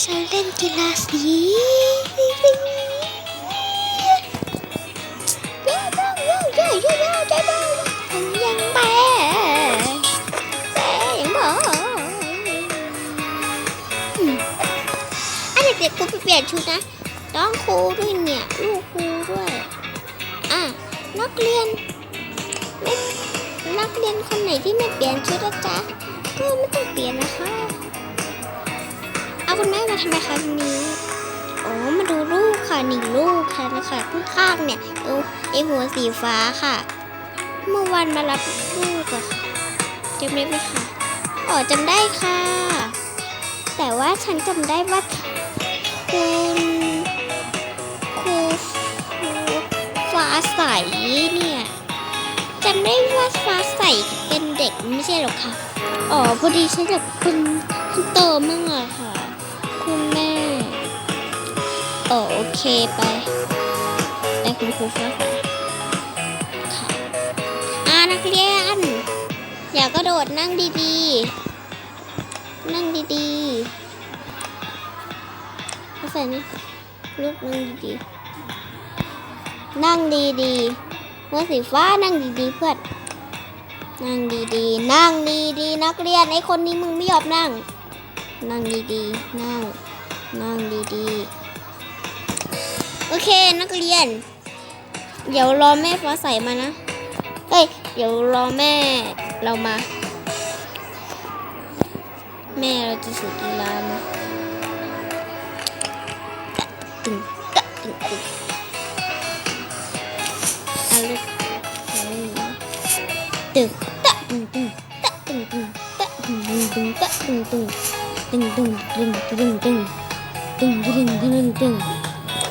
ฉันเล่นกีฬาสีเด็กครูไปเปลี่ยนชุดนะต้องครูด้วยเนี่ย ลูกครูด้วย อะ นักเรียนไม่นักเรียนคนไหนที่ไม่เปลี่ยนชุดนะจ๊ะก็ไม่ต้องเปลี่ยนนะคะ คุณแม่มาทำไมคะวันนี้โอ้มาดูลูกค่ะหนึ่งลูกค่ะนะคะข้างเนี่ยดูไอหัวสีฟ้าค่ะ เมื่อวันมารับลูกอะจำได้ไหมคะอ๋อจำได้ค่ะ แต่ว่าฉันจำได้ว่าคุณครูฟ้าใสเนี่ยจำได้ว่าฟ้าใสเป็นเด็กไม่ใช่หรอคะอ๋อพอดีฉันกับคุณคุณโตมากอะค่ะ โอเคไปไปคุณครูฟ้าค่ะอานักเรียน อยากระโดดนั่งดีๆ นั่งดีๆเอาใส่นี่ลูกนั่งดีๆ นั่งดีๆเมื่อสีฟ้านั่งดีๆเพื่อนนั่งดีๆ นั่งดีๆ นักเรียนไอ้คนนี้มึงไม่ยอมนั่ง นั่งดีๆ นั่ง นั่งดีๆ โอเคนักเรียน เดี๋ยวรอแม่ฟ้าใสมานะ เฮ้ย เดี๋ยวรอแม่เรามา แม่เราจะสุกีฬามาตึงตึงตึงตึงอะไรตึงตะตึงตึงตะตึงตึงตะตึงตึงตึงตะตึงตึงตึงตึงตึงตึงตึงตึงตึงตึง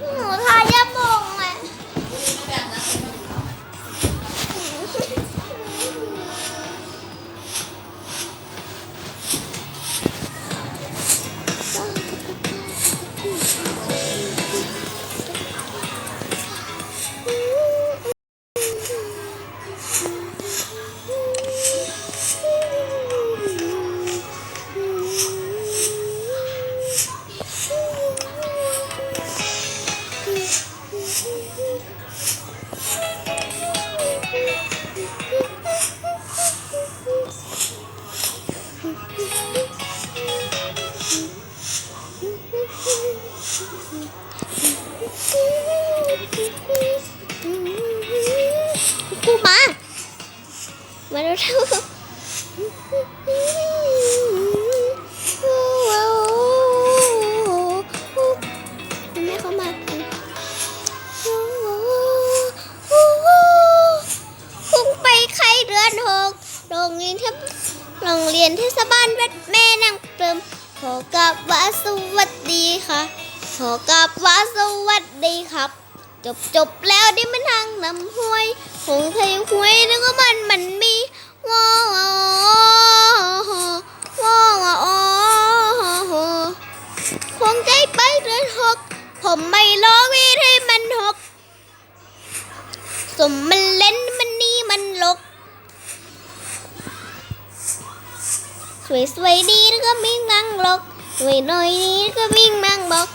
嗯。 หวยนึกว่ามันมันมีว้าวว้าวว้าวคงใจไปเดือนหก ผมไม่รอวีให้มันหก สมมันเล่นมันนี่มันลก สวยสวยดีแล้วก็มีนังลก สวยหน่อยนี้ก็มีนังบอก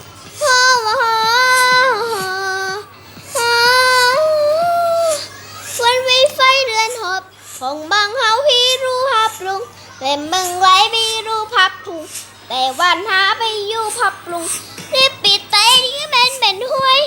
ของบางเฮาพี่รู้พับลุงแต่เมึงไว้พี่รู้พับถุงแต่วันหาไปอยู่พับลุงรีบปิดเตยนี่มันเป็นห้วย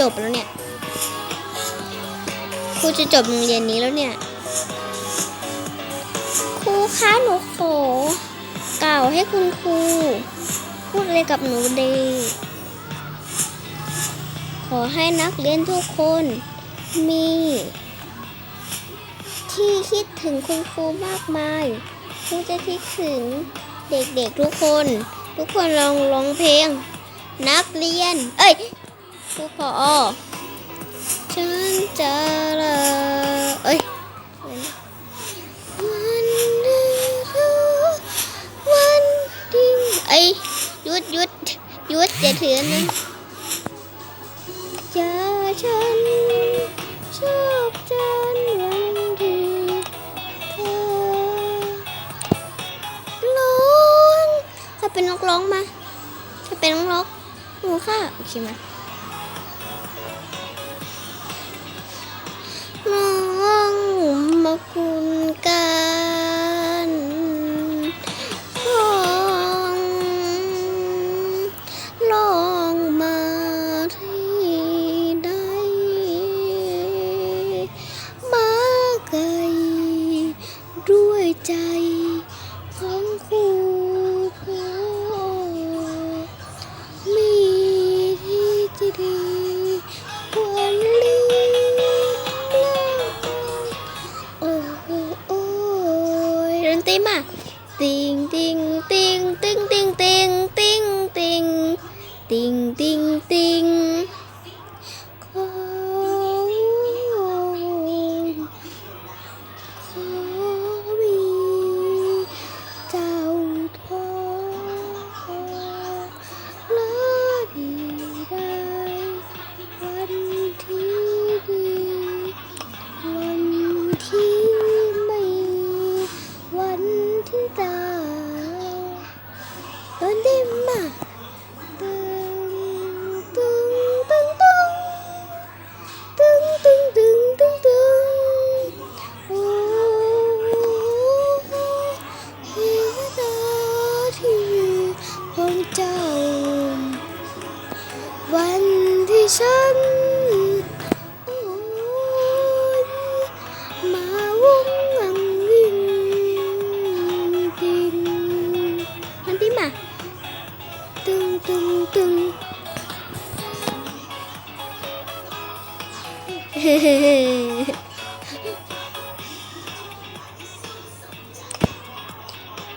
จบแล้วเนี่ยครูจะจบโรงเรียนนี้แล้วเนี่ยครูคะหนูขอกล่าวให้คุณครูพูดอะไรกับหนูดีขอให้นักเรียนทุกคนมี ที่คิดถึงคุณครูมากมายครูจะคิดถึงเด็กๆทุกคน ทุกคนลองร้องเพลง นักเรียน เอ้ย ครูพอฉันจะละเอ้ยวันเดือนวันดิ่งเอ้ยหยุดหยุดหยุดอย่าถือนะอย่าฉันชอบจันวันที่เธอร้องถ้าเป็นนักร้องมา ถ้าเป็นนักร้องหนูค่ะ โอเคมา থাকুন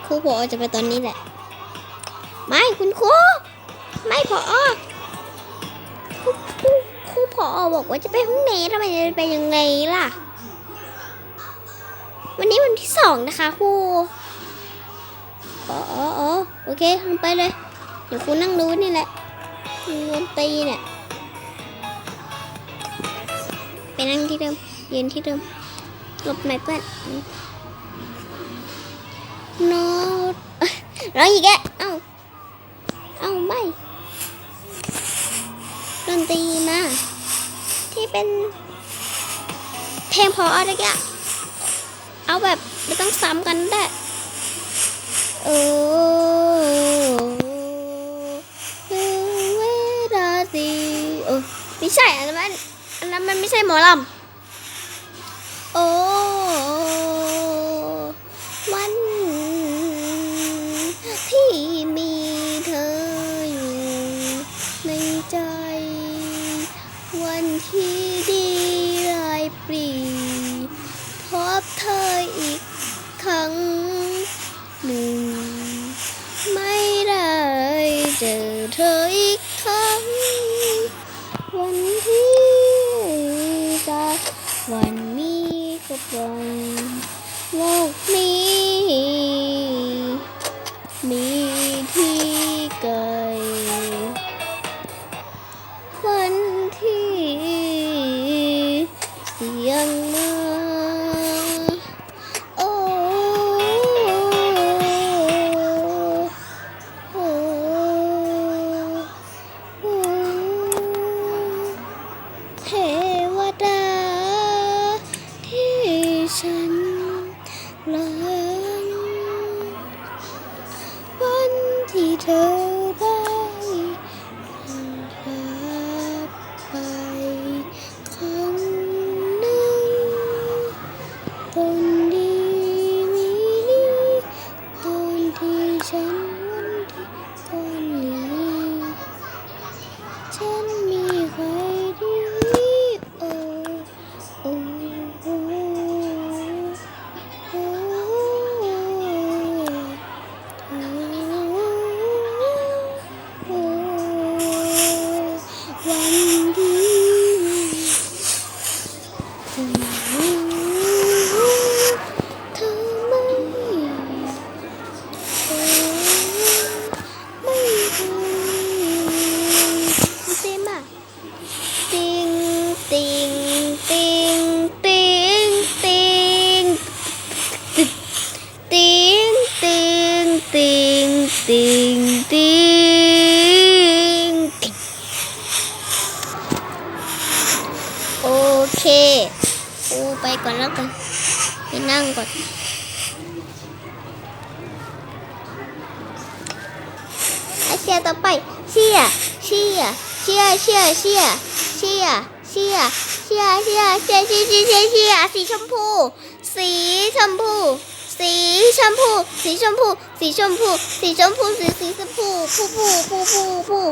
ครูพอจะไปตอนนี้แหละ ไม่คุณครูไม่พอครูครูครูพอบอกว่าจะไปห้องน้ำทำไมจะไปยังไงล่ะ วันนี้วันที่สองนะคะครูอ๋ออ๋อโอเคลงไปเลย เดี๋ยวครูนั่งดูนี่แหละดนตรีเนี่ยไปนั่งที่เดิมยืนที่เดิมหลบหน่อยเพื่อน ร้องอีกแกเอ้า เอ้าไม่ดนตรีมา ที่เป็น เพลงพออะไรกะเอาแบบไม่ต้องซ้ำกันได้โอ้เวลาสิโอ้ไม่ใช่อันนั้นอันนั้นมันไม่ใช่หมอลำ One me, one, Whoa, me. เชียเชียเชียเชียเชียเชียเชียเชียเชียร์เชียร์เชียสีชมพู สีชมพู สีชมพู สีชมพู สีชมพู สีชมพู สีสีชมพูผู้ผู้ผู้ผู้ผู้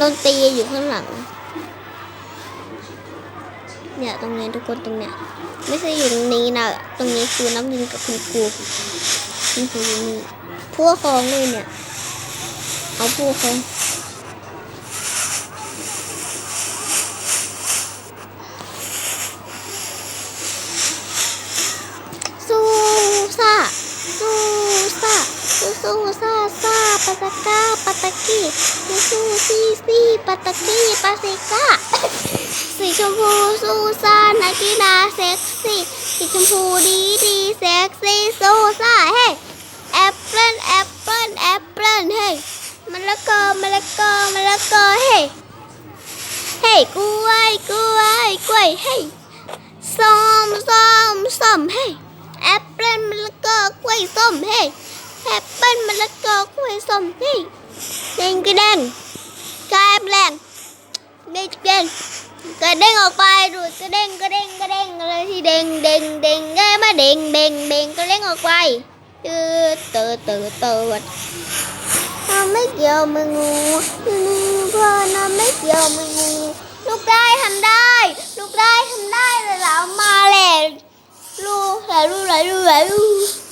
ดนตรีอยู่ข้างหลัง เนี่ยตรงนี้ทุกคนตรงเนี้ยไม่ใช่อยู่ตรงนี้นะ ตรงนี้คือน้ำดินกับคุณครูคุณครูนี่ผู้ปกครองเลยเนี่ย เอาผู้ปกครองสู้ซ่าสู้ซ่า สู้ซ่าซ่าปะตะกาปะตะกี้สู้สู้ซี่ซี่ปะตะกี้ปะซิก้าสีชมพูสู้ซ่านักกีฬาเซ็กซี่สีชมพูดีดีเซ็กซี่สู้ซ่าเฮ้แอปเปิ้ลแอปเปิ้ลแอปเปิ้ลเฮ้มะละกอมะละกอมะละกอเฮ้เฮ้กล้วยกล้วยกล้วยเฮ้ส้มส้มส้มเฮ้แอปเปิ้ลมะละกอกล้วยส้มเฮ้ แอปเปิ้ลมะละกอกล้วยส้มเฮ้แดงกระแดงกลายแรงเด้งเด้งกระเด้งออกไปดูดกระเด้งกระเด้งกระเด้งอะไรที่เด้งเด้งเด้งได้มาเด้งเด้งเด้งกระเด้งออกไปเตือเตอเตอเตือน้ำไม่เกี่ยวมึงงูเพื่อน้ำไม่เกี่ยวมึงงูลูกได้ทำได้ลูกได้ทำได้เลยแล้วมาแหละลูกไหลลูกไหลลูกไหลลูก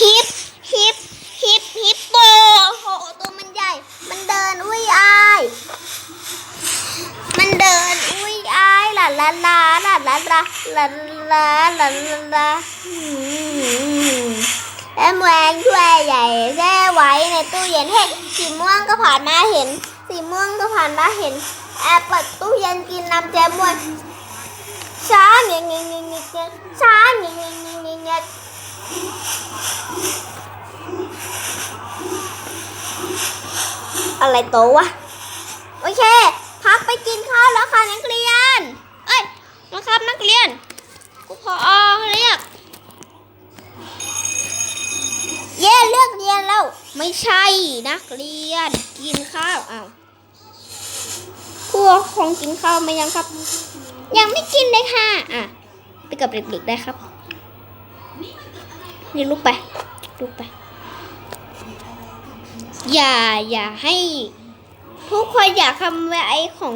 ฮิปฮิปฮิปฮิปโปโหตัวมันใหญ่ มันเดินอุ้ยอายมันเดินอุ้ยอายลาลาลาลาลาลาลาลาลาลาลาอืมแล้วแมวถ้วยใหญ่แช่ไว้ในตู้เย็นเห็นสีม่วงก็ผ่านมาเห็น สีม่วงก็ผ่านมาเห็นแอบเปิดตู้เย็นกินน้ำแจมวยช้าเงี้ยเงี้ยเงี้ยเงี้ยช้าเงี้ยเงี้ยเงี้ยเงี้ย อะไรโตวะ โอเค พักไปกินข้าวแล้วค่ะนักเรียน เอ้ยนะครับนักเรียนกูพอเรียก เย่เลือกเรียนแล้ว ไม่ใช่นักเรียน กินข้าวอ้าวครัวคงกินข้าวไหมยังครับ ยังไม่กินเลยค่ะ อะไปกับเด็กๆได้ครับ นี่ลุกไปลุกไป อย่าอย่าให้ ทุกคนอยากทำไอ้ของ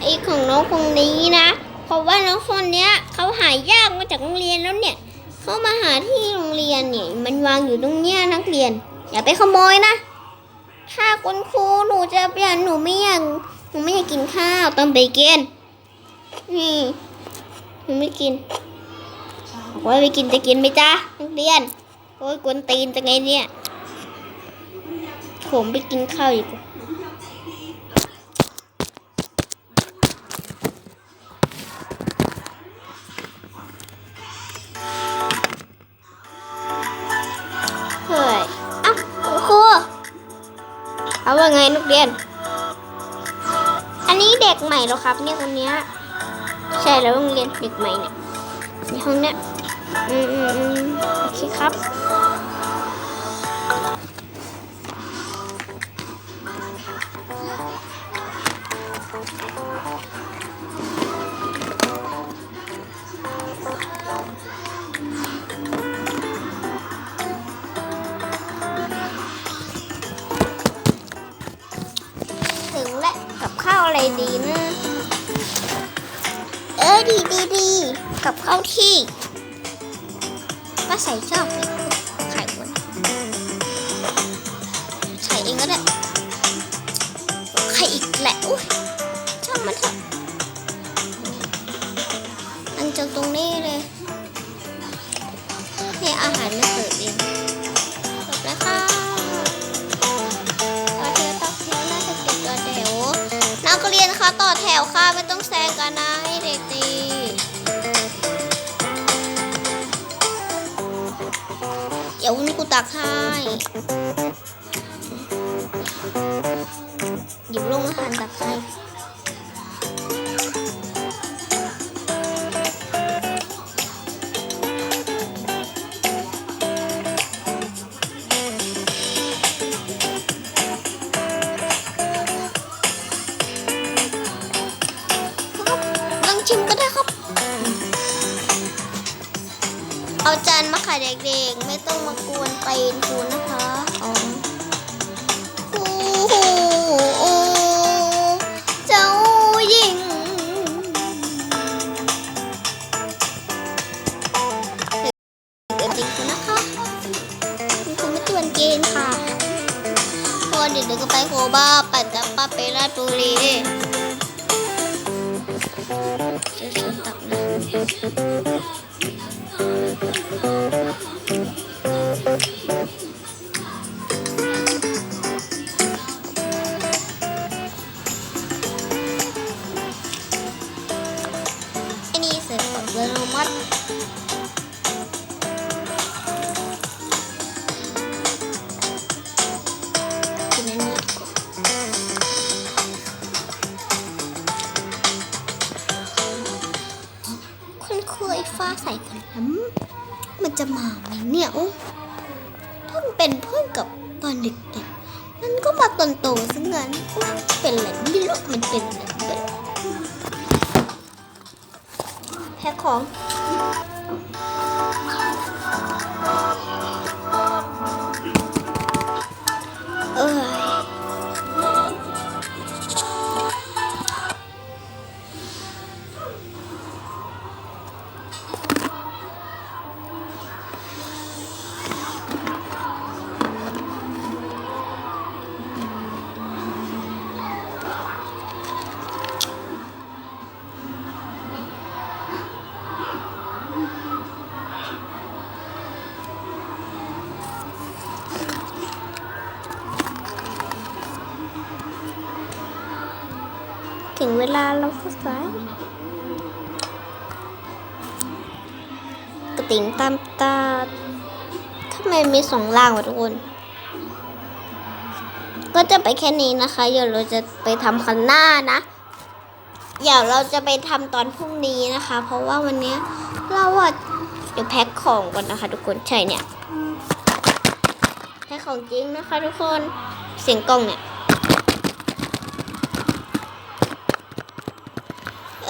ไอ้ของน้องคนนี้นะ เพราะว่าน้องคนเนี้ยเขาหายากมาจากโรงเรียนแล้วเนี่ยเขามาหาที่โรงเรียนเนี่ย มันวางอยู่ตรงเนี้ยนักเรียน อย่าไปขโมยนะ ถ้าคุณครูหนูจะเปลี่ยนหนูไม่อยากหนูไม่อยากกินข้าวต้องไปกินนี่หนูไม่กิน บอกว่าไม่กินจะกินไหมจ๊ะนักเรียน โอ้ยกวนตีนจังไงเนี่ย ผมไปกินข้าวดีกว่าเฮ้ยอ้าครูเอาว่าไงนักเรียน อันนี้เด็กใหม่หรอครับเนี่ยคนเนี้ยใช่แล้วโรงเรียนเด็กใหม่เนี่ยในห้องเนี้ย อืมอืมอืมโอเคครับถึงแล้วกับข้าวอะไรดีนะ เออดีดีดีกับข้าวที่ ก็ใส่ชอบไข่คนใส่เองก็ได้ไข่อีกแหละอุ้ยชอบมันเถอะอันจากตรงนี้เลยให้อาหารมาเสิร์ฟเองจบแล้วค่ะต่อแถวต่อแถวน่าจะติดต่อแถวนักเรียนคะต่อแถวค่ะไม่ต้องแซงกันนะ ตักให้ เอาจานมาค่ะเด็กๆ ไม่ต้องมากวนตีนครูนะคะอ๋อครูโอ้เจ้าหญิงเด็กๆจริงๆนะคะคุณไม่ตวนเกณฑ์ค่ะพอเด็กๆก็ไปโคบ้าปั่นจับป้าไปราชบุรีจะเชิญตักนะ แพ็คของ ถึงเวลาเราก็สายกระติ่งตามตาทำไมมีสองล่างวะทุกคน ก็จะไปแค่นี้นะคะ เดี๋ยวเราจะไปทำคันหน้านะ เดี๋ยวเราจะไปทำตอนพรุ่งนี้นะคะ เพราะว่าวันนี้เราอะเดี๋ยวแพ็คของก่อนนะคะ ทุกคนใช่เนี่ยแพ็คของจริงนะคะ ทุกคนเสียงกล้องเนี่ย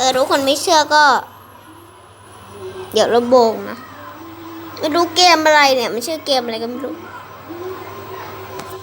ออทุกคนไม่เชื่อก็ เดี๋ยวเราโบกนะ ไม่รู้เกมอะไรเนี่ย มันชื่อเกมอะไรก็ไม่รู้